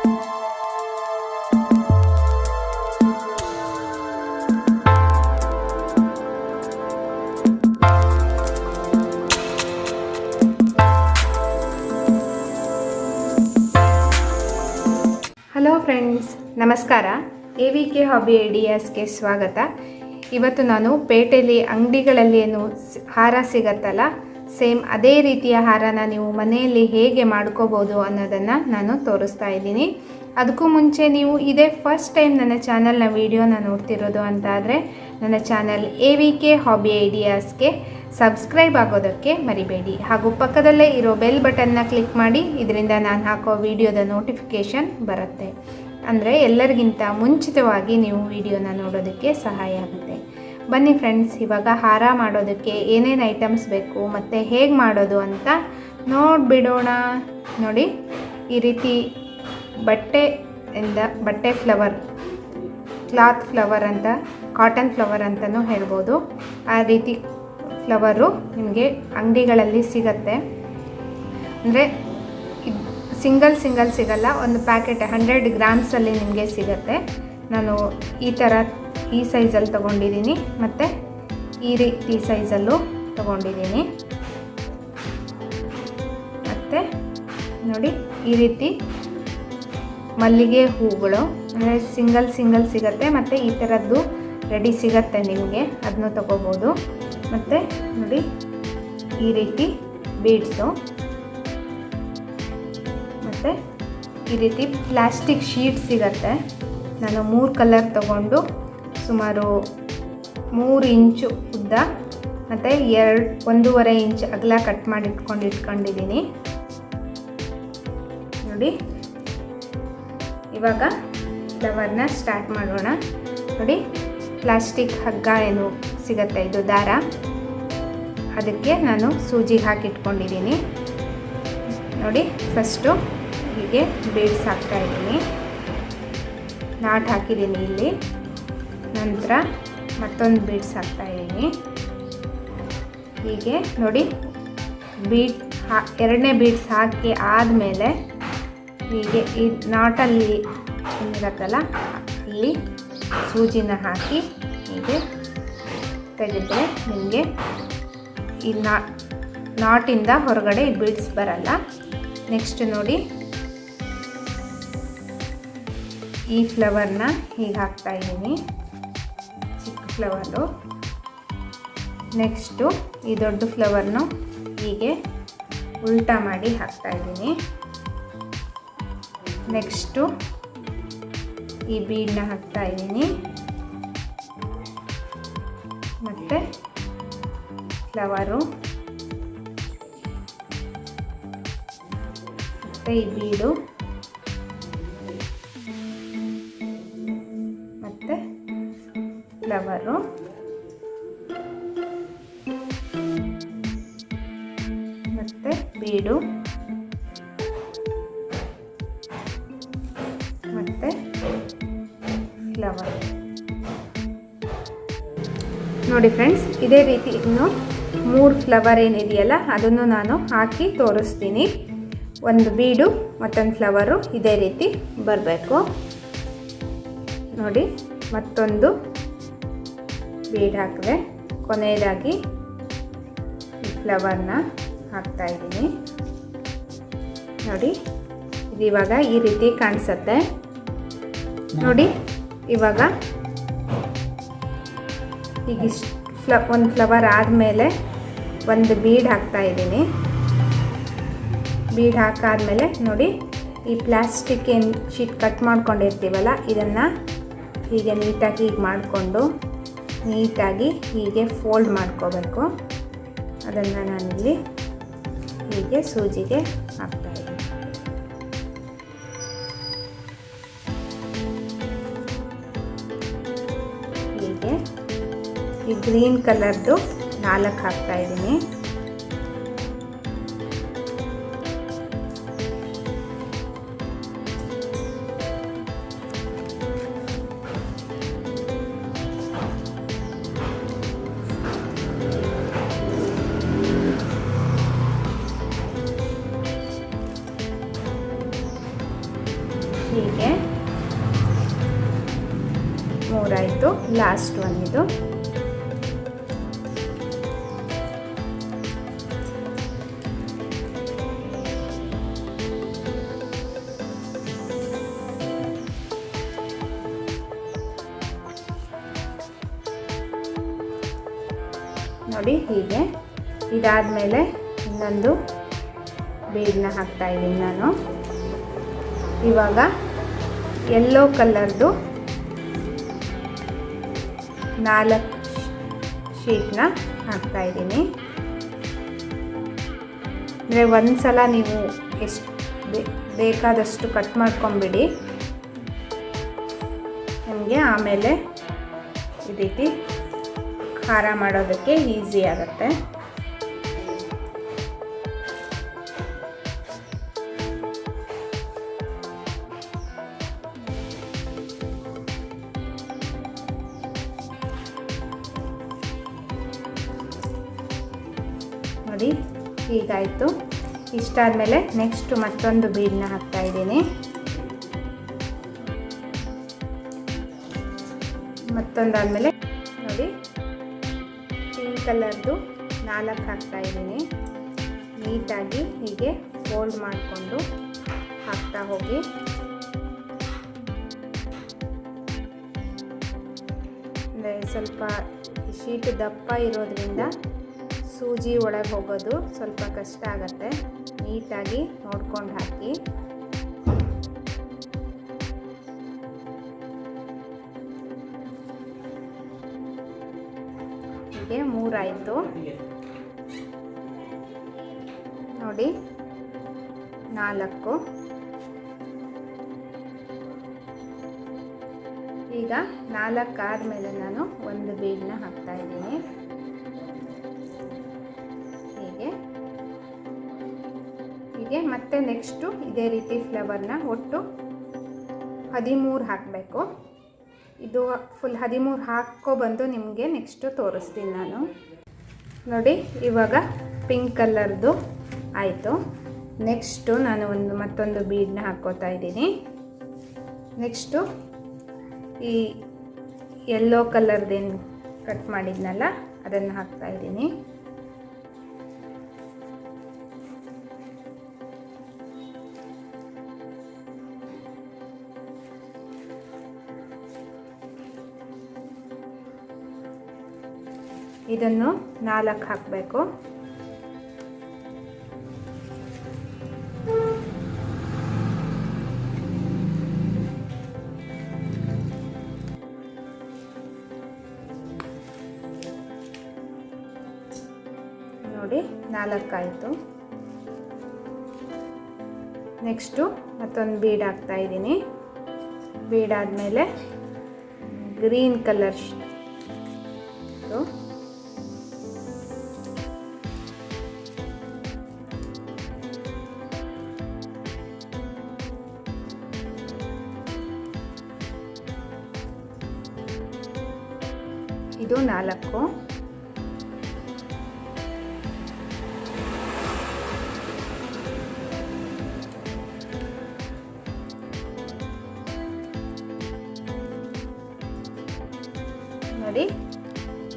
Hello friends ನಮಸ್ಕಾರ. A V K hobby ಐಡಿಯಾಸ್ಗೆ ಸ್ವಾಗತ. ಇವತ್ತು ನಾನು ಪೇಟೆಯಲ್ಲಿ ಅಂಗಡಿಗಳಲ್ಲಿ ಏನು ಹಾರ ಸಿಗತ್ತಲ್ಲ ಸೇಮ್ ಅದೇ ರೀತಿಯ ಹಾರನ ನೀವು ಮನೆಯಲ್ಲಿ ಹೇಗೆ ಮಾಡ್ಕೋಬೋದು ಅನ್ನೋದನ್ನು ನಾನು ತೋರಿಸ್ತಾ ಇದ್ದೀನಿ. ಅದಕ್ಕೂ ಮುಂಚೆ ನೀವು ಇದೇ ಫಸ್ಟ್ ಟೈಮ್ ನನ್ನ ಚಾನಲ್ನ ವೀಡಿಯೋನ ನೋಡ್ತಿರೋದು ಅಂತ ಆದರೆ ನನ್ನ channel A V K hobby ಐಡಿಯಾಸ್ಗೆ subscribe ಆಗೋದಕ್ಕೆ ಮರಿಬೇಡಿ. ಹಾಗೂ ಪಕ್ಕದಲ್ಲೇ ಇರೋ ಬೆಲ್ ಬಟನ್ನ ಕ್ಲಿಕ್ ಮಾಡಿ, ಇದರಿಂದ ನಾನು ಹಾಕೋ ವಿಡಿಯೋದ ನೋಟಿಫಿಕೇಷನ್ ಬರುತ್ತೆ. ಅಂದರೆ ಎಲ್ಲರಿಗಿಂತ ಮುಂಚಿತವಾಗಿ ನೀವು ವಿಡಿಯೋನ ನೋಡೋದಕ್ಕೆ ಸಹಾಯ ಆಗುತ್ತೆ. ಬನ್ನಿ ಫ್ರೆಂಡ್ಸ್ ಇವಾಗ ಹಾರ ಮಾಡೋದಕ್ಕೆ ಏನೇನು ಐಟಮ್ಸ್ ಬೇಕು, ಮತ್ತು ಹೇಗೆ ಮಾಡೋದು ಅಂತ ನೋಡಿಬಿಡೋಣ. ನೋಡಿ, ಈ ರೀತಿ ಬಟ್ಟೆಯಿಂದ ಬಟ್ಟೆ ಫ್ಲವರ್ ಕ್ಲಾತ್ ಫ್ಲವರ್ ಅಂತ ಕಾಟನ್ ಫ್ಲವರ್ ಅಂತಲೂ ಹೇಳ್ಬೋದು. ಆ ರೀತಿ ಫ್ಲವರು ನಿಮಗೆ ಅಂಗಡಿಗಳಲ್ಲಿ ಸಿಗತ್ತೆ. ಅಂದರೆ ಸಿಂಗಲ್ ಸಿಂಗಲ್ ಸಿಗಲ್ಲ, ಒಂದು ಪ್ಯಾಕೆಟ್ ಹಂಡ್ರೆಡ್ ಗ್ರಾಮ್ಸಲ್ಲಿ ನಿಮಗೆ ಸಿಗತ್ತೆ. ನಾನು ಈ ಥರ ಈ ಸೈಜಲ್ಲಿ ತೊಗೊಂಡಿದ್ದೀನಿ ಮತ್ತು ಈ ರೀತಿ ಸೈಜಲ್ಲೂ ತೊಗೊಂಡಿದ್ದೀನಿ. ಮತ್ತು ನೋಡಿ ಈ ರೀತಿ ಮಲ್ಲಿಗೆ ಹೂಗಳು, ಅಂದರೆ ಸಿಂಗಲ್ ಸಿಂಗಲ್ ಸಿಗತ್ತೆ ಮತ್ತು ಈ ಥರದ್ದು ರೆಡಿ ಸಿಗತ್ತೆ ನಿಮಗೆ ಅದನ್ನು ತಗೋಬೋದು. ಮತ್ತು ನೋಡಿ ಈ ರೀತಿ ಬೀಡ್ಸು. ಮತ್ತು ಈ ರೀತಿ ಪ್ಲಾಸ್ಟಿಕ್ ಶೀಟ್ ಸಿಗತ್ತೆ. ನಾನು ಮೂರು ಕಲರ್ ತಗೊಂಡು ಸುಮಾರು ಮೂರು ಇಂಚು ಉದ್ದ ಮತ್ತು ಎರಡು, ಒಂದೂವರೆ ಇಂಚ್ ಅಗಲ ಕಟ್ ಮಾಡಿ ಇಟ್ಕೊಂಡು ಇಟ್ಕೊಂಡಿದ್ದೀನಿ. ನೋಡಿ. ಇವಾಗ ಫ್ಲವರ್ನ ಸ್ಟಾರ್ಟ್ ಮಾಡೋಣ. ನೋಡಿ ಪ್ಲಾಸ್ಟಿಕ್ ಹಗ್ಗ ಏನು ಸಿಗತ್ತೆ, ಇದು ದಾರ. ಅದಕ್ಕೆ ನಾನು ಸೂಜಿ ಹಾಕಿಟ್ಕೊಂಡಿದ್ದೀನಿ. ನೋಡಿ ಫಸ್ಟು ಹೀಗೆ ಬೀಡ್ಸ್ ಹಾಕ್ತಾ ಇದ್ದೀನಿ. ನಾಟ್ ಹಾಕಿದ್ದೀನಿ ಇಲ್ಲಿ. ನಂತರ ಮತ್ತೊಂದು ಬೀಡ್ಸ್ ಹಾಕ್ತಾ ಇದ್ದೀನಿ. ಹೀಗೆ ನೋಡಿ, ಬೀಡ್ ಹಾ, ಎರಡನೇ ಬೀಡ್ಸ್ ಹಾಕಿ ಆದಮೇಲೆ ಹೀಗೆ ಈ ನಾಟಲ್ಲಿ ಇರುತ್ತಲ್ಲ ಇಲ್ಲಿ ಸೂಜಿನ ಹಾಕಿ ಹೀಗೆ ತೆಗೆದರೆ ನಿಮಗೆ ಈ ನಾ, ನಾಟಿಂದ ಹೊರಗಡೆ ಈ ಬೀಡ್ಸ್ ಬರಲ್ಲ. ನೆಕ್ಸ್ಟ್ ನೋಡಿ, ಈ ಫ್ಲವರ್ನ ಹೀಗೆ ಹಾಕ್ತಾ ಇದ್ದೀನಿ. ಫ್ಲವರು ನೆಕ್ಸ್ಟು ಈ ದೊಡ್ಡ ಫ್ಲವರ್ನು ಹೀಗೆ ಉಲ್ಟಾ ಮಾಡಿ ಹಾಕ್ತಾ ಇದ್ದೀನಿ. ನೆಕ್ಸ್ಟು ಈ ಬೀಡನ್ನ ಹಾಕ್ತಾ ಇದ್ದೀನಿ. ಮತ್ತು ಫ್ಲವರು ಮತ್ತು ಈ ಬೀಡು ಫ್ಲವರು ಮತ್ತು ಬೀಡು. ಮತ್ತು ಫ್ಲವರ್. ನೋಡಿ ಫ್ರೆಂಡ್ಸ್, ಇದೇ ರೀತಿ ಇನ್ನು ಮೂರು ಫ್ಲವರ್ ಏನಿದೆಯಲ್ಲ, ಅದನ್ನು ನಾನು ಹಾಕಿ ತೋರಿಸ್ತೀನಿ. ಒಂದು ಬೀಡು, ಮತ್ತೊಂದು ಫ್ಲವರು ಇದೇ ರೀತಿ ಬರಬೇಕು. ನೋಡಿ, ಮತ್ತೊಂದು ಬೀಡ್ ಹಾಕಿದೆ ಕೊನೆಯದಾಗಿ ಈ ಫ್ಲವರ್ನ ಹಾಕ್ತಾ ಇದ್ದೀನಿ. ನೋಡಿ, ಇದು ಇವಾಗ ಈ ರೀತಿ ಕಾಣಿಸುತ್ತೆ. ನೋಡಿ, ಇವಾಗ ಈಗ ಇಷ್ಟು ಫ್ಲ, ಒಂದು ಫ್ಲವರ್ ಆದಮೇಲೆ ಒಂದು ಬೀಡ್ ಹಾಕ್ತಾ ಇದ್ದೀನಿ. ಬೀಡ್ ಹಾಕಾದಮೇಲೆ ನೋಡಿ, ಈ ಪ್ಲಾಸ್ಟಿಕ್ ಏನು ಶೀಟ್ ಕಟ್ ಮಾಡ್ಕೊಂಡಿರ್ತೀವಲ್ಲ, ಇದನ್ನು ಹೀಗೆ ನೀಟಾಗಿ ಹೀಗೆ ಮಾಡಿಕೊಂಡು ನೀಟಾಗಿ ಹೀಗೆ ಫೋಲ್ಡ್ ಮಾಡ್ಕೋಬೇಕು. ಅದನ್ನು ನಾನಿಲ್ಲಿ ಹೀಗೆ ಸೂಜಿಗೆ ಹಾಕ್ತಾ ಇದ್ದೀನಿ. ಹೀಗೆ ಈ ಗ್ರೀನ್ ಕಲರ್ದು ನಾಲ್ಕು ಹಾಕ್ತಾ ನೋಡಿ ಹೀಗೆ. ಇದಾದಮೇಲೆ ಇನ್ನೊಂದು ಬೀಡನ್ನ ಹಾಕ್ತಾ ಇದ್ದೀನಿ ನಾನು. ಇವಾಗ ಎಲ್ಲೋ ಕಲರ್ದು ನಾಲ್ಕು ಶೀಟ್ನ ಹಾಕ್ತಾ ಇದ್ದೀನಿ. ಅಂದರೆ ಒಂದು ಸಲ ನೀವು ಎಷ್ಟು ಬೇಕಾದಷ್ಟು ಕಟ್ ಮಾಡ್ಕೊಂಬಿಡಿ. ನಿಮಗೆ ಆಮೇಲೆ ಈ ಖಾರ ಮಾಡೋದಕ್ಕೆ ಈಸಿ ಆಗುತ್ತೆ. ನೋಡಿ ಹೀಗಾಯಿತು. ಇಷ್ಟಾದಮೇಲೆ ನೆಕ್ಸ್ಟ್ ಮತ್ತೊಂದು ಬೀಡನ್ನ ಹಾಕ್ತಾ ಇದ್ದೀನಿ. ಮತ್ತೊಂದಾದಮೇಲೆ ಪಿಂಕ್ ಕಲರ್ದು ನಾಲ್ಕು ಹಾಕ್ತಾ ಇದ್ದೀನಿ. ನೀಟಾಗಿ ಹೀಗೆ ಫೋಲ್ಡ್ ಮಾಡಿಕೊಂಡು ಹಾಕ್ತಾ ಹೋಗಿ. ಅಂದರೆ ಸ್ವಲ್ಪ ಶೀಟ್ ದಪ್ಪ ಇರೋದ್ರಿಂದ ಸೂಜಿ ಒಳಗೆ ಹೋಗೋದು ಸ್ವಲ್ಪ ಕಷ್ಟ ಆಗುತ್ತೆ. ನೀಟಾಗಿ ನೋಡ್ಕೊಂಡು ಹಾಕಿ. ಮೂರಾಯಿತು ನೋಡಿ, ನಾಲ್ಕು. ಈಗ ನಾಲ್ಕು ಆದಮೇಲೆ ನಾನು ಒಂದು ಬೀಡನ್ನ ಹಾಕ್ತಾ ಇದ್ದೀನಿ. ಹೀಗೆ. ಹೀಗೆ ಮತ್ತೆ ನೆಕ್ಸ್ಟು ಇದೇ ರೀತಿ ಫ್ಲವರ್ನ ಒಟ್ಟು ಹದಿಮೂರು ಹಾಕಬೇಕು. ಇದು ಫುಲ್ ಹದಿಮೂರು ಹಾಕ್ಕೊಬಂದು ನಿಮಗೆ ನೆಕ್ಸ್ಟು ತೋರಿಸ್ತೀನಿ ನಾನು. ನೋಡಿ, ಇವಾಗ ಪಿಂಕ್ ಕಲರ್ದು ಆಯಿತು. ನೆಕ್ಸ್ಟು ನಾನು ಒಂದು ಮತ್ತೊಂದು ಬೀಡನ್ನ ಹಾಕ್ಕೋತಾ ಇದ್ದೀನಿ. ನೆಕ್ಸ್ಟು ಈ ಯೆಲ್ಲೋ ಕಲರ್ದೇನು ಕಟ್ ಮಾಡಿದ್ನಲ್ಲ, ಅದನ್ನು ಹಾಕ್ತಾ ಇದ್ದೀನಿ. ಇದನ್ನು ನಾಲ್ಕು ಹಾಕಬೇಕು. ನೋಡಿ ನಾಲ್ಕಾಯಿತು. ನೆಕ್ಸ್ಟು ಮತ್ತೊಂದು ಬೀಡ್ ಹಾಕ್ತಾ ಇದ್ದೀನಿ. ಬೀಡಾದಮೇಲೆ ಗ್ರೀನ್ ಕಲರ್ ನೋಡಿ.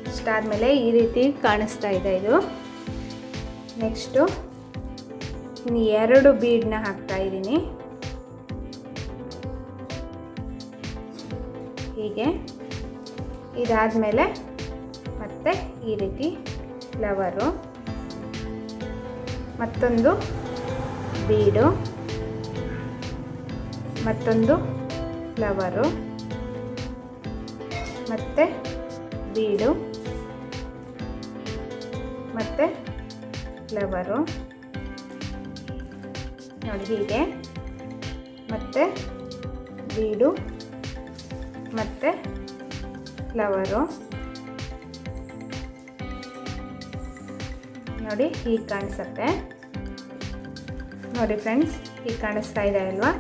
ಇಷ್ಟಾದಮೇಲೆ ಈ ರೀತಿ ಕಾಣಿಸ್ತಾ ಇದೆ ಇದು. ನೆಕ್ಸ್ಟು ಇನ್ನು ಎರಡು ಬೀಡನ್ನ ಹಾಕ್ತಾ ಇದ್ದೀನಿ. ಹೀಗೆ. ಇದಾದಮೇಲೆ ಮತ್ತೆ ಈ ರೀತಿ ಫ್ಲವರು ಮತ್ತೊಂದು ಬೀಡು ಮತ್ತೊಂದು ಫ್ಲವರು ಮತ್ತು ಬೀಡು, ಮತ್ತು ಫ್ಲವರು, ನೋಡಿ ಹೀಗೆ, ಮತ್ತು ಬೀಡು, ಮತ್ತು ಫ್ಲವರು, ನೋಡಿ ಹೀಗೆ ಕಾಣಿಸುತ್ತೆ. ನೋಡಿ ಫ್ರೆಂಡ್ಸ್, ಹೀಗೆ ಕಾಣಿಸ್ತಾ ಇದೆ ಅಲ್ವಾ?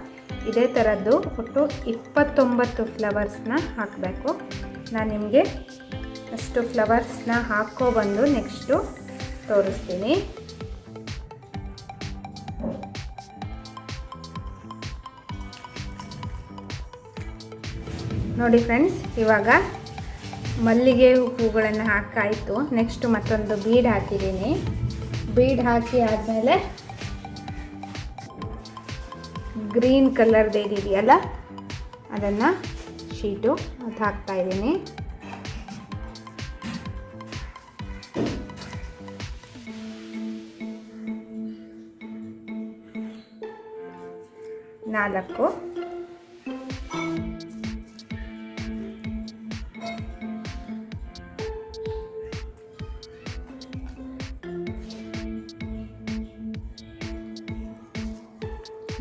ಇದೇ ಥರದ್ದು ಒಟ್ಟು ಇಪ್ಪತ್ತೊಂಬತ್ತು ಫ್ಲವರ್ಸ್ನ ಹಾಕಬೇಕು. ನಾನು ನಿಮಗೆ ಅಷ್ಟು ಫ್ಲವರ್ಸ್ನ ಹಾಕ್ಕೊಬಂದು ನೆಕ್ಸ್ಟು ತೋರಿಸ್ತೀನಿ. ನೋಡಿ ಫ್ರೆಂಡ್ಸ್, ಇವಾಗ ಮಲ್ಲಿಗೆ ಹೂಗಳನ್ನು ಹಾಕಾಯಿತು. ನೆಕ್ಸ್ಟ್ ಮತ್ತೊಂದು ಬೀಡ್ ಹಾಕಿದ್ದೀನಿ. ಬೀಡ್ ಹಾಕಿ ಆದಮೇಲೆ ಗ್ರೀನ್ ಕಲರ್ದು ಏನಿದೆಯಲ್ಲ ಅದನ್ನು ಶೀಟು ಅದು ಹಾಕ್ತಾ ನಾಲ್ಕು.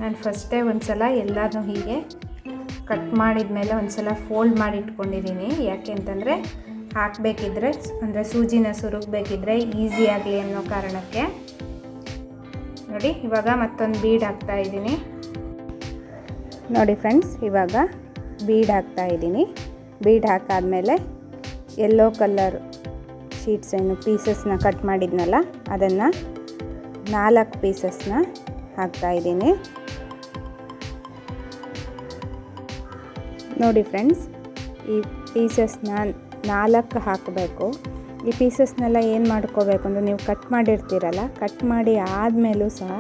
ನಾನು ಫಸ್ಟೇ ಒಂದು ಸಲ ಎಲ್ಲನೂ ಹೀಗೆ ಕಟ್ ಮಾಡಿದ ಮೇಲೆ ಒಂದು ಸಲ ಫೋಲ್ಡ್ ಮಾಡಿ ಇಟ್ಕೊಂಡಿದ್ದೀನಿ. ಯಾಕೆ ಅಂತಂದರೆ ಹಾಕಬೇಕಿದ್ರೆ, ಅಂದರೆ ಸೂಜಿನ ಸುರುಗಬೇಕಿದ್ರೆ ಈಸಿ ಆಗಲಿ ಅನ್ನೋ ಕಾರಣಕ್ಕೆ. ನೋಡಿ, ಇವಾಗ ಮತ್ತೊಂದು ಬೀಡ್ ಹಾಕ್ತಾ ಇದ್ದೀನಿ. ನೋಡಿ ಫ್ರೆಂಡ್ಸ್, ಇವಾಗ ಬೀಡ್ ಹಾಕ್ತಾ ಇದ್ದೀನಿ. ಬೀಡ್ ಹಾಕಾದಮೇಲೆ ಯೆಲ್ಲೋ ಕಲರ್ ಶೀಟ್ಸ್ ಏನು ಪೀಸಸ್ನ ಕಟ್ ಮಾಡಿದ್ನಲ್ಲ, ಅದನ್ನು ನಾಲ್ಕು ಪೀಸಸ್ನ ಹಾಕ್ತಾ ಇದ್ದೀನಿ. ನೋಡಿ ಫ್ರೆಂಡ್ಸ್, ಈ ಪೀಸಸ್ನ ನಾಲ್ಕು ಹಾಕಬೇಕು. ಈ ಪೀಸಸ್ನೆಲ್ಲ ಏನು ಮಾಡ್ಕೋಬೇಕು ಅಂದರೆ ನೀವು ಕಟ್ ಮಾಡಿರ್ತೀರಲ್ಲ ಕಟ್ ಮಾಡಿ ಆದಮೇಲೂ ಸಹ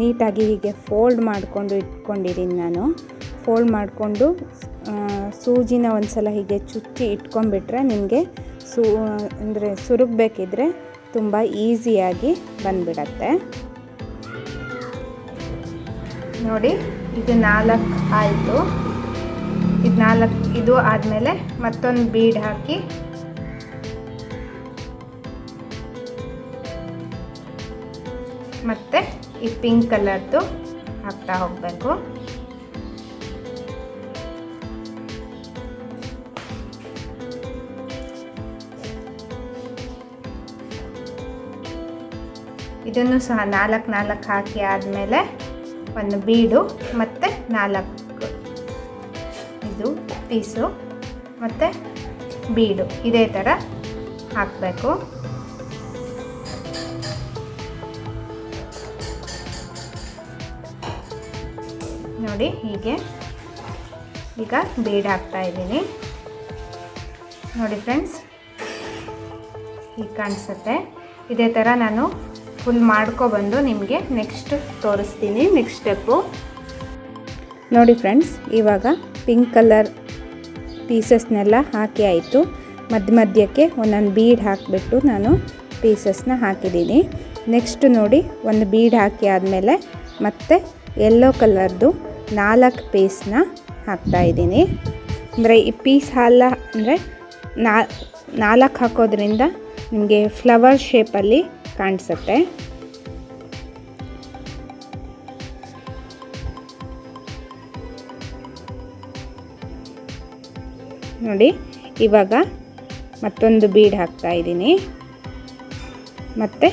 ನೀಟಾಗಿ ಹೀಗೆ ಫೋಲ್ಡ್ ಮಾಡಿಕೊಂಡು ಇಟ್ಕೊಂಡಿದ್ದೀನಿ ನಾನು. ಫೋಲ್ಡ್ ಮಾಡಿಕೊಂಡು ಸೂಜಿನ ಒಂದು ಸಲ ಹೀಗೆ ಚುಚ್ಚಿ ಇಟ್ಕೊಂಡ್ಬಿಟ್ರೆ ನಿಮಗೆ ಸೂ, ಅಂದರೆ ಸುರುಗಬೇಕಿದ್ರೆ ತುಂಬ ಈಸಿಯಾಗಿ ಬಂದ್ಬಿಡತ್ತೆ. ನೋಡಿ, ಇದು ನಾಲ್ಕು ಆಯಿತು. ಇದು ನಾಲ್ಕು, ಇದು ಆದಮೇಲೆ ಮತ್ತೊಂದು ಬೀಡ್ ಹಾಕಿ ಈ ಪಿಂಕ್ ಕಲರ್ದು ಹಾಕ್ತಾ ಹೋಗಬೇಕು. ಇದನ್ನು ಸಹ ನಾಲ್ಕು ನಾಲ್ಕು ಹಾಕಿ ಆದಮೇಲೆ ಒಂದು ಬೀಡು ಮತ್ತು ನಾಲ್ಕು ಇದು ಪೀಸು ಮತ್ತು ಬೀಡು ಇದೇ ಥರ ಹಾಕಬೇಕು. ನೋಡಿ ಹೀಗೆ. ಈಗ ಬೀಡ್ ಹಾಕ್ತಾ ಇದ್ದೀನಿ. ನೋಡಿ ಫ್ರೆಂಡ್ಸ್ ಹೀಗೆ ಕಾಣಿಸುತ್ತೆ. ಇದೇ ಥರ ನಾನು ಫುಲ್ ಮಾಡ್ಕೊಬಂದು ನಿಮಗೆ ನೆಕ್ಸ್ಟ್ ತೋರಿಸ್ತೀನಿ ನೆಕ್ಸ್ಟ್ ಸ್ಟೆಪ್ಪು ನೋಡಿ ಫ್ರೆಂಡ್ಸ್ ಇವಾಗ ಪಿಂಕ್ ಕಲರ್ ಪೀಸಸ್ನೆಲ್ಲ ಹಾಕಿ ಆಯಿತು. ಮಧ್ಯ ಮಧ್ಯಕ್ಕೆ ಒಂದೊಂದು ಬೀಡ್ ಹಾಕಿಬಿಟ್ಟು ನಾನು ಪೀಸಸ್ನ ಹಾಕಿದ್ದೀನಿ. ನೆಕ್ಸ್ಟ್ ನೋಡಿ ಒಂದು ಬೀಡ್ ಹಾಕಿ ಆದಮೇಲೆ ಮತ್ತೆ ಯೆಲ್ಲೋ ಕಲರ್ದು ನಾಲ್ಕು ಪೀಸ್ನ ಹಾಕ್ತಾಯಿದ್ದೀನಿ ಅಂದರೆ ಈ ಪೀಸ್ ಹಾಲ ಅಂದರೆ ನಾಲ್ಕು ಹಾಕೋದ್ರಿಂದ ನಿಮಗೆ ಫ್ಲವರ್ ಶೇಪಲ್ಲಿ ಕಾಣಿಸುತ್ತೆ. ನೋಡಿ, ಇವಾಗ ಮತ್ತೊಂದು ಬೀಡ್ ಹಾಕ್ತಾ ಇದ್ದೀನಿ. ಮತ್ತು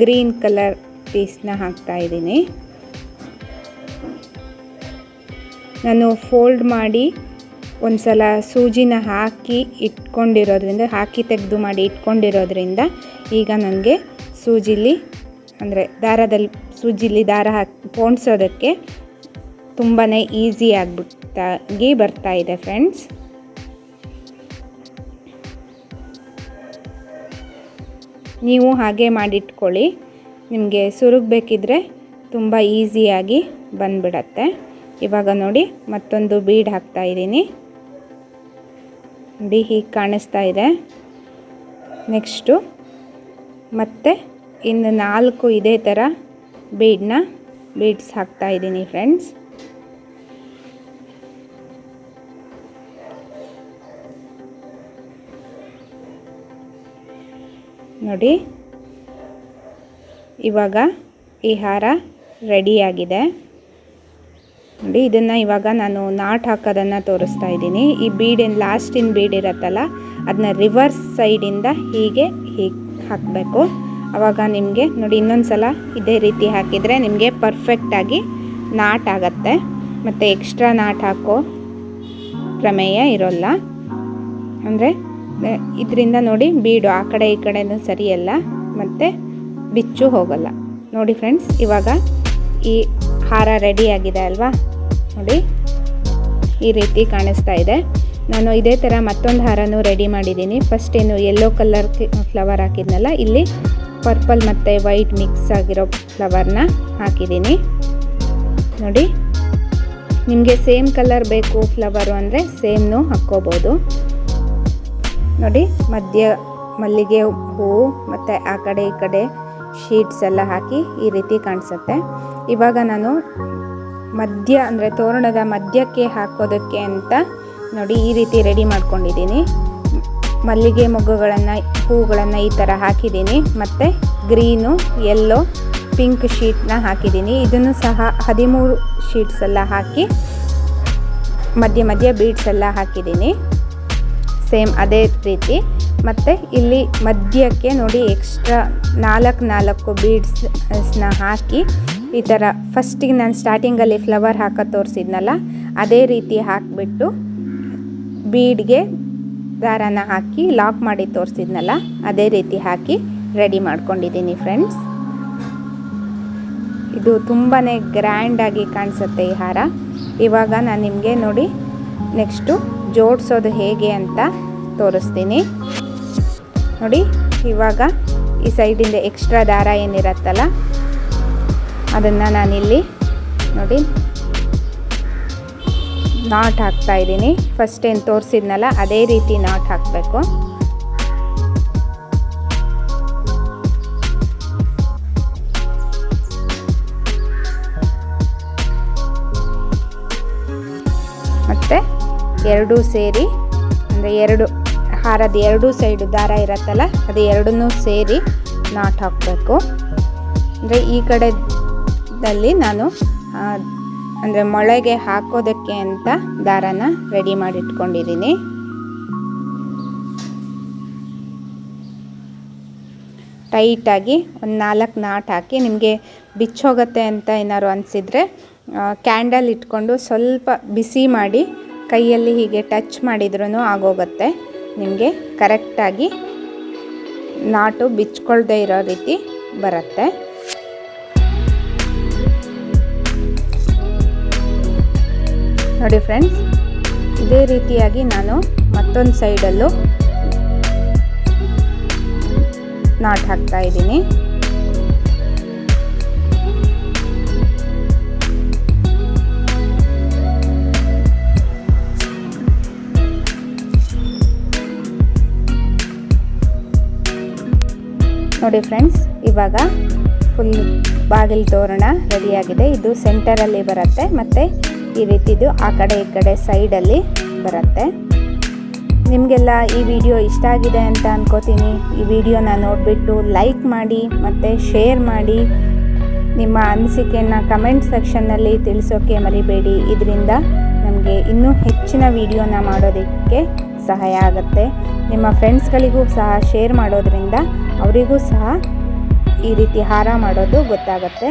ಗ್ರೀನ್ ಕಲರ್ ಪೀಸ್ನ ಹಾಕ್ತಾ ಇದ್ದೀನಿ. ನಾನು ಫೋಲ್ಡ್ ಮಾಡಿ ಒಂದು ಸಲ ಸೂಜಿನ ಹಾಕಿ ಇಟ್ಕೊಂಡಿರೋದ್ರಿಂದ, ಹಾಕಿ ತೆಗೆದು ಮಾಡಿ ಇಟ್ಕೊಂಡಿರೋದ್ರಿಂದ ಈಗ ನನಗೆ ಸೂಜಿಲಿ ಅಂದರೆ ದಾರದಲ್ಲಿ ಸೂಜಿಲಿ ದಾರ ಹಾಕಿ, ಪೋಣಿಸೋದಕ್ಕೆ ತುಂಬಾ ಈಸಿ ಆಗಿಬಿಟ್ಟಾಗಿ ಬರ್ತಾ ಇದೆ ಫ್ರೆಂಡ್ಸ್ ನೀವು ಹಾಗೆ ಮಾಡಿಟ್ಕೊಳ್ಳಿ, ನಿಮಗೆ ಸುರುಗಬೇಕಿದ್ರೆ ತುಂಬ ಈಸಿಯಾಗಿ ಬಂದ್ಬಿಡತ್ತೆ. ಇವಾಗ ನೋಡಿ ಮತ್ತೊಂದು ಬೀಡ್ ಹಾಕ್ತಾ ಇದ್ದೀನಿ. ನೋಡಿ ಹೀಗೆ ಕಾಣಿಸ್ತಾ ಇದೆ. ನೆಕ್ಸ್ಟು ಮತ್ತು ಇನ್ನು ನಾಲ್ಕು ಇದೇ ಥರ ಬೀಡನ್ನ ಬೀಡ್ಸ್ ಹಾಕ್ತಾ ಇದ್ದೀನಿ ಫ್ರೆಂಡ್ಸ್. ನೋಡಿ ಇವಾಗ ಈ ಹಾರ ರೆಡಿಯಾಗಿದೆ ನೋಡಿ, ಇದನ್ನು ಇವಾಗ ನಾನು ನಾಟ್ ಹಾಕೋದನ್ನು ತೋರಿಸ್ತಾ ಇದ್ದೀನಿ. ಈ ಬೀಡಿನ ಲಾಸ್ಟಿನ ಬೀಡ್ ಇರತ್ತಲ್ಲ ಅದನ್ನ ರಿವರ್ಸ್ ಸೈಡಿಂದ ಹೀಗೆ ಹೀಗೆ ಹಾಕಬೇಕು. ಆವಾಗ ನಿಮಗೆ ನೋಡಿ ಇನ್ನೊಂದು ಸಲ ಇದೇ ರೀತಿ ಹಾಕಿದರೆ ನಿಮಗೆ ಪರ್ಫೆಕ್ಟಾಗಿ ನಾಟ್ ಆಗತ್ತೆ. ಮತ್ತು ಎಕ್ಸ್ಟ್ರಾ ನಾಟ್ ಹಾಕೋ ಪ್ರಮೇಯ ಇರೋಲ್ಲ. ಅಂದರೆ, ಇದರಿಂದ ನೋಡಿ ಬೀಡು ಆ ಕಡೆ ಈ ಕಡೆನೂ ಸರಿಯಲ್ಲ, ಮತ್ತು ಬಿಚ್ಚು ಹೋಗಲ್ಲ. ನೋಡಿ ಫ್ರೆಂಡ್ಸ್ ಇವಾಗ ಈ ಹಾರ ರೆಡಿ ಆಗಿದೆ ಅಲ್ವಾ? ನೋಡಿ ಈ ರೀತಿ ಕಾಣಿಸ್ತಾ ಇದೆ. ನಾನು ಇದೇ ಥರ ಮತ್ತೊಂದು ಹಾರನೂ ರೆಡಿ ಮಾಡಿದ್ದೀನಿ. ಫಸ್ಟ್ ಏನು ಯೆಲ್ಲೋ ಕಲರ್ ಫ್ಲವರ್ ಹಾಕಿದ್ನಲ್ಲ, ಇಲ್ಲಿ ಪರ್ಪಲ್ ಮತ್ತು ವೈಟ್ ಮಿಕ್ಸ್ ಆಗಿರೋ ಫ್ಲವರ್ನ ಹಾಕಿದ್ದೀನಿ. ನೋಡಿ, ನಿಮಗೆ ಸೇಮ್ ಕಲರ್ ಬೇಕು ಫ್ಲವರು ಅಂದರೆ ಸೇಮ್ನು ಹಾಕ್ಕೋಬೋದು. ನೋಡಿ, ಮಧ್ಯ ಮಲ್ಲಿಗೆ ಹೂವು ಮತ್ತು ಆ ಕಡೆ ಈ ಕಡೆ ಶೀಟ್ಸ್ ಎಲ್ಲ ಹಾಕಿ ಈ ರೀತಿ ಕಾಣಿಸುತ್ತೆ. ಇವಾಗ ನಾನು ಮಧ್ಯ, ಅಂದರೆ ತೋರಣದ ಮಧ್ಯಕ್ಕೆ ಹಾಕೋದಕ್ಕೆ ಅಂತ ನೋಡಿ ಈ ರೀತಿ ರೆಡಿ ಮಾಡ್ಕೊಂಡಿದ್ದೀನಿ. ಮಲ್ಲಿಗೆ ಮೊಗ್ಗುಗಳನ್ನು, ಹೂಗಳನ್ನು ಈ ಥರ ಹಾಕಿದ್ದೀನಿ. ಮತ್ತು ಗ್ರೀನು ಯೆಲ್ಲೋ ಪಿಂಕ್ ಶೀಟ್ನ ಹಾಕಿದ್ದೀನಿ. ಇದನ್ನು ಸಹ ಹದಿಮೂರು ಶೀಟ್ಸ್ ಎಲ್ಲ ಹಾಕಿ ಮಧ್ಯ ಮಧ್ಯ ಬೀಡ್ಸ್ ಎಲ್ಲ ಹಾಕಿದ್ದೀನಿ. ಸೇಮ್ ಅದೇ ರೀತಿ. ಮತ್ತು ಇಲ್ಲಿ ಮಧ್ಯಕ್ಕೆ ನೋಡಿ ಎಕ್ಸ್ಟ್ರಾ ನಾಲ್ಕು ನಾಲ್ಕು ಬೀಡ್ಸ್ನ ಹಾಕಿ ಈ ಥರ ಫಸ್ಟಿಗೆ ನಾನು ಸ್ಟಾರ್ಟಿಂಗಲ್ಲಿ ಫ್ಲವರ್ ಹಾಕೋ ತೋರಿಸಿದ್ನಲ್ಲ, ಅದೇ ರೀತಿ ಹಾಕಿಬಿಟ್ಟು ಬೀಡ್ಗೆ ದಾರಾನ ಹಾಕಿ ಲಾಕ್ ಮಾಡಿ ತೋರಿಸಿದ್ನಲ್ಲ, ಅದೇ ರೀತಿ ಹಾಕಿ ರೆಡಿ ಮಾಡ್ಕೊಂಡಿದ್ದೀನಿ ಫ್ರೆಂಡ್ಸ್. ಇದು ತುಂಬಾ ಗ್ರ್ಯಾಂಡಾಗಿ ಕಾಣಿಸುತ್ತೆ ಈ ಹಾರ. ಇವಾಗ ನಾನು ನಿಮಗೆ ನೋಡಿ ನೆಕ್ಸ್ಟು ಜೋಡಿಸೋದು ಹೇಗೆ ಅಂತ ತೋರಿಸ್ತೀನಿ. ನೋಡಿ, ಇವಾಗ ಈ ಸೈಡಿಂದ ಎಕ್ಸ್ಟ್ರಾ ದಾರ ಏನಿರತ್ತಲ್ಲ ಅದನ್ನು ನಾನಿಲ್ಲಿ ನೋಡಿ ನಾಟ್ ಹಾಕ್ತಾ ಇದ್ದೀನಿ. ಫಸ್ಟ್ ಏನು ತೋರಿಸಿದ್ನಲ್ಲ, ಅದೇ ರೀತಿ ನಾಟ್ ಹಾಕಬೇಕು. ಮತ್ತು ಎರಡೂ ಸೇರಿ, ಅಂದರೆ ಎರಡು, ಹಾರದ ಎರಡೂ ಸೈಡು ದಾರ ಇರತ್ತಲ್ಲ, ಅದು ಎರಡನ್ನೂ ಸೇರಿ ನಾಟ್ ಹಾಕಬೇಕು. ಅಂದರೆ ಈ ಕಡೆದಲ್ಲಿ ನಾನು ಅಂದರೆ ಮೊಳೆಗೆ ಹಾಕೋದಕ್ಕೆ ಅಂತ ದಾರನ ರೆಡಿ ಮಾಡಿಟ್ಕೊಂಡಿದ್ದೀನಿ. ಟೈಟಾಗಿ ಒಂದು ನಾಲ್ಕು ನಾಟ್ ಹಾಕಿ ನಿಮಗೆ ಬಿಚ್ಚೋಗತ್ತೆ ಅಂತ ಏನಾದ್ರು ಅನಿಸಿದರೆ ಕ್ಯಾಂಡಲ್ ಇಟ್ಕೊಂಡು ಸ್ವಲ್ಪ ಬಿಸಿ ಮಾಡಿ ಕೈಯಲ್ಲಿ ಹೀಗೆ ಟಚ್ ಮಾಡಿದ್ರೂ ಆಗೋಗುತ್ತೆ. ನಿಮಗೆ ಕರೆಕ್ಟಾಗಿ ನಾಟು ಬಿಚ್ಕೊಳ್ದೇ ಇರೋ ರೀತಿ ಬರುತ್ತೆ. ನೋಡಿ ಫ್ರೆಂಡ್ಸ್ ಇದೇ ರೀತಿಯಾಗಿ ನಾನು ಮತ್ತೊಂದು ಸೈಡಲ್ಲೂ ನಾಟ್ ಹಾಕ್ತಾ ಇದ್ದೀನಿ. ನೋಡಿ ಫ್ರೆಂಡ್ಸ್ ಇವಾಗ ಫುಲ್ ಬಾಗಿಲು ತೋರಣ ರೆಡಿಯಾಗಿದೆ ಇದು ಸೆಂಟರಲ್ಲಿ ಬರುತ್ತೆ, ಮತ್ತು ಈ ರೀತಿದು ಆ ಕಡೆ ಈ ಕಡೆ ಸೈಡಲ್ಲಿ ಬರುತ್ತೆ. ನಿಮಗೆಲ್ಲ ಈ ವಿಡಿಯೋ ಇಷ್ಟ ಆಗಿದೆ ಅಂತ ಅನ್ಕೋತೀನಿ. ಈ ವಿಡಿಯೋನ ನೋಡಿಬಿಟ್ಟು ಲೈಕ್ ಮಾಡಿ ಮತ್ತು ಶೇರ್ ಮಾಡಿ. ನಿಮ್ಮ ಅನಿಸಿಕೆಯನ್ನು ಕಮೆಂಟ್ ಸೆಕ್ಷನ್ನಲ್ಲಿ ತಿಳಿಸೋಕ್ಕೆ ಮರಿಬೇಡಿ. ಇದರಿಂದ ನಮಗೆ ಇನ್ನೂ ಹೆಚ್ಚಿನ ವಿಡಿಯೋನ ಮಾಡೋದಕ್ಕೆ ಸಹಾಯ ಆಗುತ್ತೆ. ನಿಮ್ಮ ಫ್ರೆಂಡ್ಸ್ಗಳಿಗೂ ಸಹ ಶೇರ್ ಮಾಡೋದ್ರಿಂದ ಅವರಿಗೂ ಸಹ ಈ ರೀತಿ ಹಾರ ಮಾಡೋದು ಗೊತ್ತಾಗುತ್ತೆ.